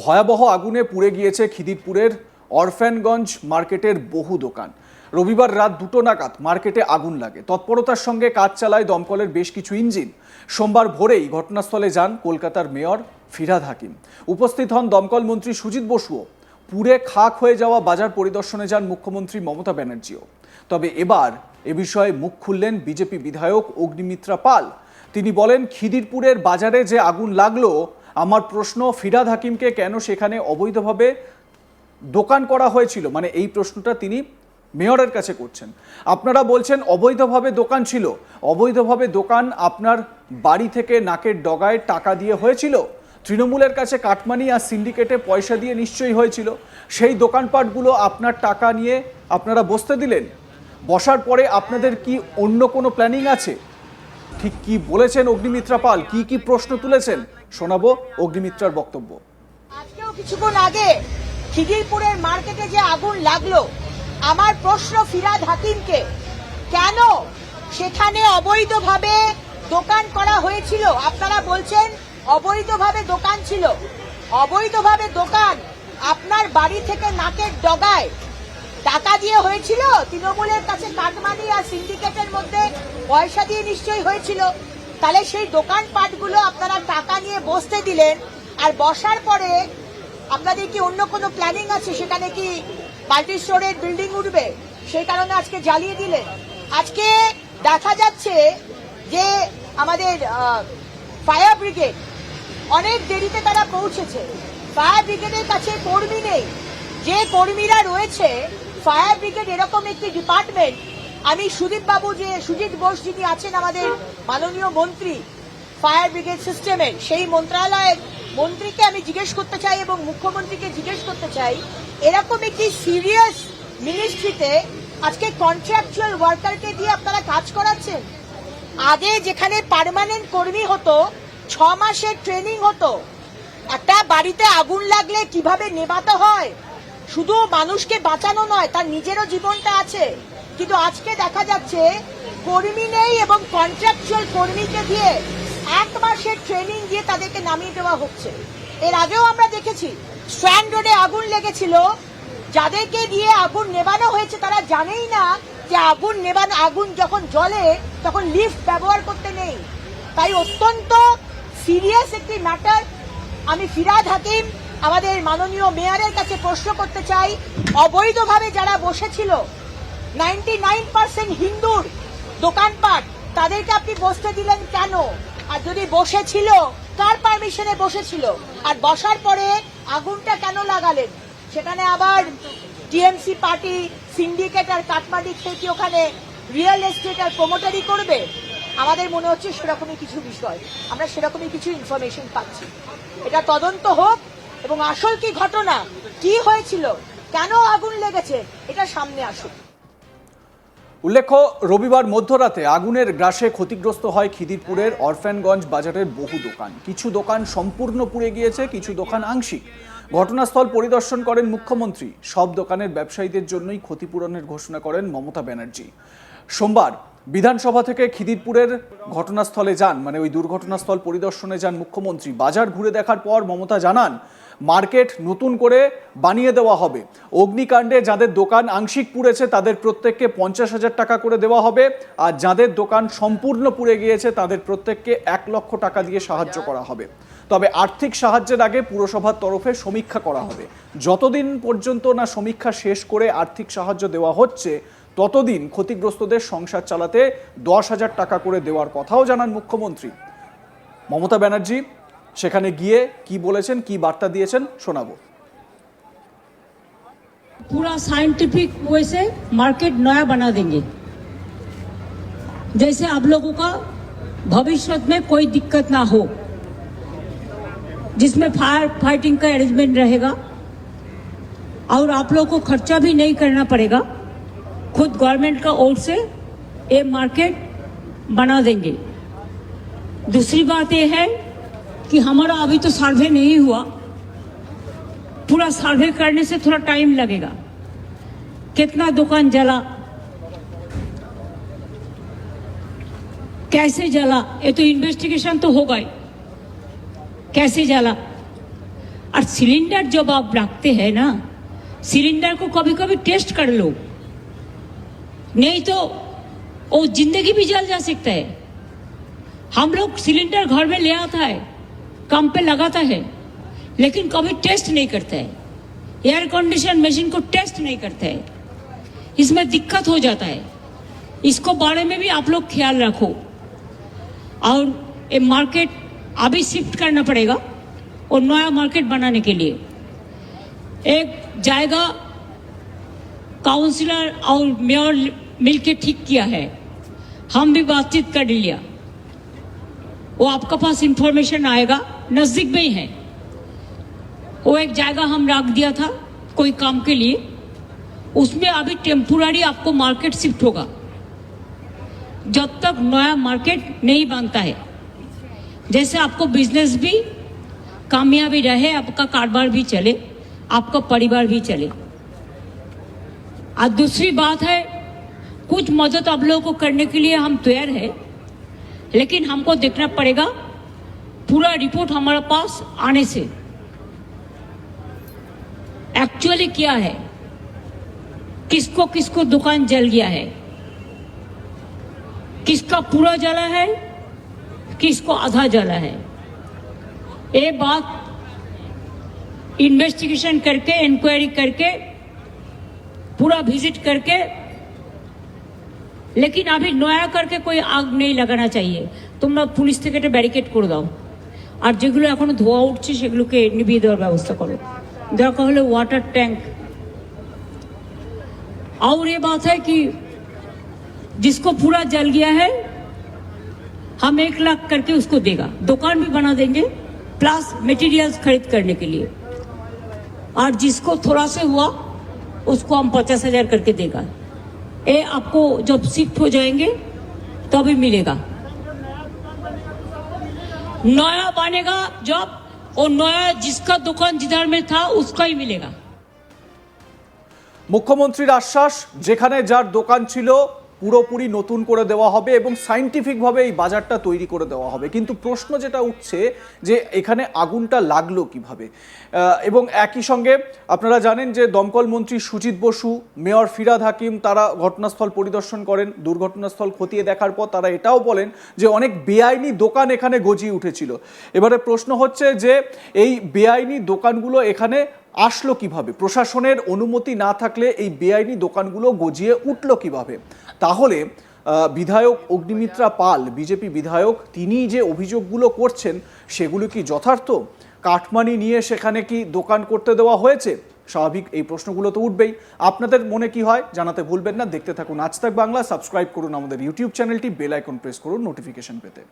ভয়াবহ আগুনে পুড়ে গিয়েছে খিদিরপুরের অরফ্যানগঞ্জ মার্কেটের বহু দোকান। রবিবার রাত দুটো নাগাদ মার্কেটে আগুন লাগে। তৎপরতার সঙ্গে কাজ চালায় দমকলের বেশ কিছু ইঞ্জিন। সোমবার ভোরেই ঘটনাস্থলে যান কলকাতার মেয়র ফিরাদ হাকিম। উপস্থিত হন দমকল মন্ত্রী সুজিত বসুও। পুড়ে খাক হয়ে যাওয়া বাজার পরিদর্শনে যান মুখ্যমন্ত্রী মমতা ব্যানার্জিও। তবে এবার এ বিষয়ে মুখ খুললেন বিজেপি বিধায়ক অগ্নিমিত্রা পাল। তিনি বলেন, খিদিরপুরের বাজারে যে আগুন লাগল আমার প্রশ্ন, ফিরাদ হাকিমকে কেন সেখানে অবৈধভাবে দোকান করা হয়েছিল? মানে এই প্রশ্নটা তিনি মেয়রের কাছে করছেন। আপনারা বলছেন অবৈধভাবে দোকান ছিল। অবৈধভাবে দোকান আপনার বাড়ি থেকে নাকের ডগায় টাকা দিয়ে হয়েছিল? তৃণমূলের কাছে কাটমানি আর সিন্ডিকেটে পয়সা দিয়ে নিশ্চয়ই হয়েছিল। সেই দোকানপাটগুলো আপনার টাকা নিয়ে আপনারা বসতে দিলেন? বসার পরে আপনাদের কি অন্য কোনো প্ল্যানিং আছে? ঠিক কি বলেছেন অগ্নিমিত্রা পাল? কি কি প্রশ্ন তুলেছেন? শোনাবো অগ্নিমিত্রার বক্তব্য। আজকেও কিছুক্ষণ আগে খিদিরপুরের মার্কেটে যে আগুন লাগল, আমার প্রশ্ন ফিরাদ হাকিমকে, কেন সেখানে অবৈধভাবে দোকান করা হয়েছিল? আপনারা বলছেন অবৈধভাবে দোকান ছিল। অবৈধভাবে দোকান আপনার বাড়ি থেকে নাকের ডগায় টাকা দিয়ে হয়েছিল? তৃণমূলের কাছে কাটমানি আর সিন্ডিকেটের মধ্যে পয়সা দিয়ে নিশ্চয়ই হয়েছিল। তাহলে সেই দোকানপাটগুলো আপনারা টাকা নিয়ে বসতে দিলেন, আর বসার পরে আপনাদের কি অন্য কোনো প্ল্যানিং আছে? সেখানে কি মাল্টি স্টোরের বিল্ডিং উঠবে? সেই কারণে আজকে জ্বালিয়ে দিলেন। আজকে দেখা যাচ্ছে যে আমাদের ফায়ার ব্রিগেড অনেক দেরিতে তারা পৌঁছেছে। ফায়ার ব্রিগেডের কাছে কর্মী নেই। যে কর্মীরা রয়েছে ফায়ার ব্রিগেড এরকম একটি ডিপার্টমেন্ট আমি সুদীপ বাবু যে, সুজিত বোস যিনি আছেন আমাদের মাননীয় মন্ত্রী, ফায়ার ব্রিগেড সিস্টেমের সেই মন্ত্রণালয়ের মন্ত্রীকে আমি জিজ্ঞেস করতে চাই এবং মুখ্যমন্ত্রীকে জিজ্ঞেস করতে চাই, এরকম একটি সিরিয়াস মিনিস্ট্রিতে আজকে কন্ট্রাকচুয়াল ওয়ার্কারকে দিয়ে আপনারা কাজ করাচ্ছেন? আগে যেখানে পার্মানেন্ট কর্মী হতো, ছ মাসের ট্রেনিং হতো, একটা বাড়িতে আগুন লাগলে কীভাবে নেভাতে হয়? শুধু মানুষকে বাঁচানো নয়, তার নিজেরও জীবনটা আছে। কিন্তু আজকে দেখা যাচ্ছে কর্মী নেই এবং কন্ট্রাকচুয়াল কর্মীকে দিয়ে এক মাসের ট্রেনিং দিয়ে তাদেরকে নামিয়ে দেওয়া হচ্ছে। এর আগেও আমরা দেখেছি স্ট্র্যান্ড রোডে আগুন লেগেছিল। যাদেরকে দিয়ে আগুন নেভানো হয়েছে তারা জানেই না যে আগুন নেবানো আগুন যখন জ্বলে তখন লিফট ব্যবহার করতে নেই। তাই অত্যন্ত সিরিয়াস একটি ম্যাটার আমি ফিরাদ হাকিম, আমাদের মাননীয় মেয়রের কাছে প্রশ্ন করতে চাই, অবৈধভাবে যারা বসেছিল নাইনটি নাইন পার্সেন্ট হিন্দুর দোকানপাট, তাদেরকে আপনি বসতে দিলেন কেন? আর যদি বসেছিল, কার পারমিশনে বসেছিল? আর বসার পরে আগুনটা কেন লাগালেন? সেখানে আবার টিএমসি পার্টি সিন্ডিকেট আর কাটমাটি খেয়ে কি ওখানে রিয়েল এস্টেট আর প্রমোটারি করবে? আমাদের মনে হচ্ছে সেরকমই কিছু বিষয়। আমরা সেরকমই কিছু ইনফরমেশন পাচ্ছি। এটা তদন্ত হোক এবং আসল কি ঘটনা, কি হয়েছিল, কেন আগুন লেগেছে, এটা সামনে আসুক। উল্লেখ্য, রবিবার মধ্যরাতে আগুনের গ্রাসে ক্ষতিগ্রস্ত হয় খিদিরপুরের অরফ্যানগঞ্জ বাজারের বহু দোকান। কিছু দোকান সম্পূর্ণ পুড়ে গিয়েছে, কিছু দোকান আংশিক। ঘটনাস্থল পরিদর্শন করেন মুখ্যমন্ত্রী। সব দোকানের ব্যবসায়ীদের জন্যই ক্ষতিপূরণের ঘোষণা করেন মমতা ব্যানার্জি। সোমবার বিধানসভা থেকে খিদিরপুরের ঘটনাস্থলে যান মানে ওই দুর্ঘটনাস্থল পরিদর্শনে যান মুখ্যমন্ত্রী। বাজার ঘুরে দেখার পর মমতা জানান, মার্কেট নতুন করে বানিয়ে দেওয়া হবে। অগ্নিকাণ্ডে যাদের দোকান আংশিক পুড়েছে, তাদের প্রত্যেককে পঞ্চাশ হাজার টাকা করে দেওয়া হবে। আর যাদের দোকান সম্পূর্ণ পুড়ে গিয়েছে, তাদের প্রত্যেককে এক লক্ষ টাকা দিয়ে সাহায্য করা হবে। তবে আর্থিক সাহায্যের আগে পুরসভার তরফে সমীক্ষা করা হবে। যতদিন পর্যন্ত না সমীক্ষা শেষ করে আর্থিক সাহায্য দেওয়া হচ্ছে ততদিন ক্ষতিগ্রস্তদের সংসার চালাতে দশ হাজার টাকা করে দেওয়ার কথাও জানান মুখ্যমন্ত্রী মমতা ব্যানার্জি সেখানে গিয়ে কি বলেছেন কি বার্তা দিয়েছেন শোনাবো पूरा साइंटिफिक वे से मार्केट नया बना देंगे जैसे आप लोगों का भविष्य में कोई दिक्कत ना हो जिसमें फायर फाइटिंग का अरेंजमेंट रहेगा और आप लोग को खर्चा भी नहीं करना पड़ेगा खुद गवर्नमेंट का ओर से ये मार्केट बना देंगे। दूसरी बात यह है कि हमारा अभी तो सर्वे नहीं हुआ। पूरा सर्वे करने से थोड़ा टाइम लगेगा। कितना दुकान जला? कैसे जला? ये तो इन्वेस्टिगेशन तो होगा ही। कैसे जला? और सिलेंडर जब आप रखते हैं ना सिलेंडर को कभी कभी टेस्ट कर लो। नहीं तो वो ज़िंदगी भी जल जा सकता है। हम लोग सिलेंडर घर में ले आता है, काम पे लगाता है, लेकिन कभी टेस्ट नहीं करता है। एयर कंडीशन मशीन को टेस्ट नहीं करता है। इसमें दिक्कत हो जाता है। इसको बारे में भी आप लोग ख्याल रखो। और ये मार्केट अभी शिफ्ट करना पड़ेगा और नया मार्केट बनाने के लिए। एक जाएगा काउंसिलर और मेयर मिलके ठीक किया है। हम भी बातचीत कर लिया। वो आपका पास इंफॉर्मेशन आएगा, नज़दीक में ही है। वो एक जगह हम रख दिया था, कोई काम के लिए। उसमें अभी टेम्पोरारी आपको मार्केट शिफ्ट होगा। जब तक नया मार्केट नहीं बनता है। जैसे आपको बिज़नेस भी कामयाबी रहे, आपका कारोबार भी चले, आपका परिवार भी चले। और दूसरी बात है कुछ मदद आप लोगों को करने के लिए हम तैयार है, लेकिन हमको देखना पड़ेगा, पूरा रिपोर्ट हमारे पास आने से। एक्चुअली क्या है? किसको किसको दुकान जल गया है? किसका पूरा जला है? किसको आधा जला है? ये बात इन्वेस्टिगेशन करके इंक्वायरी करके, पूरा विज़िट करके लेकिन अभी নয়া करके कोई आग नहीं লাগানো चाहिए তোমরা পুলিশ থেকে এটা ব্যারিকেড করে দাও আর যেগুলো এখনো ধোয়া উঠছে সেগুলোকে নিভিয়ে দেওয়ার ব্যবস্থা করো দরকার হলে ওয়াটার ট্যাঙ্ক और ये बात है कि जिसको पूरा जल गया है हम एक लाख करके उसको देगा दुकान भी बना देंगे प्लस मटेरियल्स खरीद करने के लिए और जिसको थोड़ा से हुआ उसको हम पचास हजार करके देगा ये आपको जब शिफ्ट हो जाएंगे तभी मिलेगा नया बनेगा जब और नया जिसका दुकान जिधर में था उसका ही मिलेगा মুখ্যমন্ত্রীর আশ্বাস যেখানে যার দোকান ছিল পুরোপুরি নতুন করে দেওয়া হবে এবং সাইন্টিফিকভাবে এই বাজারটা তৈরি করে দেওয়া হবে। কিন্তু প্রশ্ন যেটা উঠছে যে এখানে আগুনটা লাগল কীভাবে? এবং একই সঙ্গে আপনারা জানেন যে দমকল মন্ত্রী সুজিত বসু, মেয়র ফিরাদ হাকিম, তারা ঘটনাস্থল পরিদর্শন করেন, দুর্ঘটনাস্থল খতিয়ে দেখার পর তারা এটাও বলেন যে অনেক বেআইনি দোকান এখানে গজিয়ে উঠেছিল। এবারে প্রশ্ন হচ্ছে যে এই বেআইনি দোকানগুলো এখানে আসলো কীভাবে? প্রশাসনের অনুমতি না থাকলে এই বেআইনি দোকানগুলো গজিয়ে উঠল কীভাবে? তাহলে বিধায়ক অগ্নিমিত্রা পাল, বিজেপি বিধায়ক তিনি যে অভিযোগগুলো করছেন, সেগুলো কি যথার্থ? কাঠমানি নিয়ে সেখানে কি দোকান করতে দেওয়া হয়েছে? স্বাভাবিক এই প্রশ্নগুলো তো উঠবেই। আপনাদের মনে কি হয় জানাতে ভুলবেন না। দেখতে থাকুন আজ তাক বাংলা, সাবস্ক্রাইব করুন আমাদের ইউটিউব চ্যানেলটি, বেল আইকন প্রেস করুন নোটিফিকেশন পেতে।